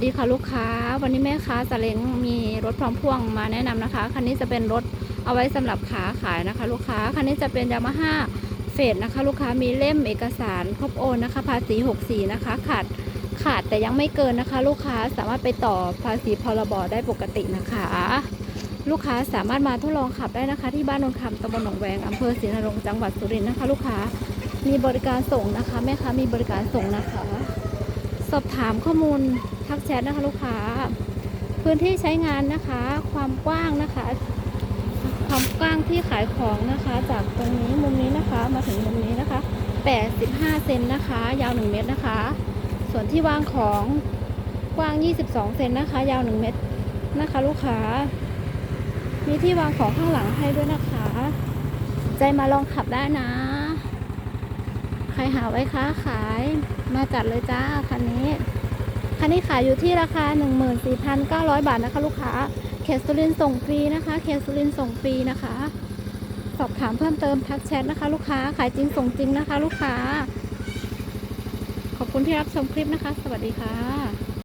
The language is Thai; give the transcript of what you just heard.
สดีค่ะลูกค้า วันนี้แม่ค้าสาเล้งมีรถพร้อมพ่วงมาแนะนำนะคะ คันนี้จะเป็นรถเอาไว้สำหรับขาขายนะคะ ลูกค้า คันนี้จะเป็นยามาฮ่าเฟดนะคะ ลูกค้ามีเล่มเอกสารครบโอนนะคะภาษี64นะคะ ขาดขาดแต่ยังไม่เกินนะคะ ลูกค้าสามารถไปต่อภาษีพรบได้ปกตินะคะ ลูกค้าสามารถมาทดลองขับได้นะคะ ที่บ้านนนคำตำบลหนองแวงอำเภอศรีนรงจังหวัดสุรินทร์นะคะ ลูกค้ามีบริการส่งนะคะแม่ค้ามีบริการส่งนะคะ สอบถามข้อมูล ทักแชทนะคะลูกค้า พื้นที่ใช้งานนะคะ ความกว้างนะคะ ความกว้างที่ขายของนะคะ จากตรงนี้มุมนี้นะคะ มาถึงมุมนี้นะคะ 85 เซนนะคะ ยาว 1 เมตรนะคะ ส่วนที่วางของกว้าง 22 เซนนะคะ ยาว 1 เมตรนะคะ ลูกค้า มีที่วางของข้างหลังให้ด้วยนะคะ ใจมาลองขับได้นะ ใครหาไว้ค้าขายมาจัดเลยจ้าคันนี้ นนี้ขายอยู่ที่ราคา 14,900 บาทนะคะ ลูกค้าเขตสุรินส่งฟรีนะคะเขตสุรินส่งฟรีนะคะ สอบถามเพิ่มเติมทักแชทนะคะ ลูกค้าขายจริงส่งจริงนะคะ ลูกค้า ขอบคุณที่รับชมคลิปนะคะ สวัสดีค่ะ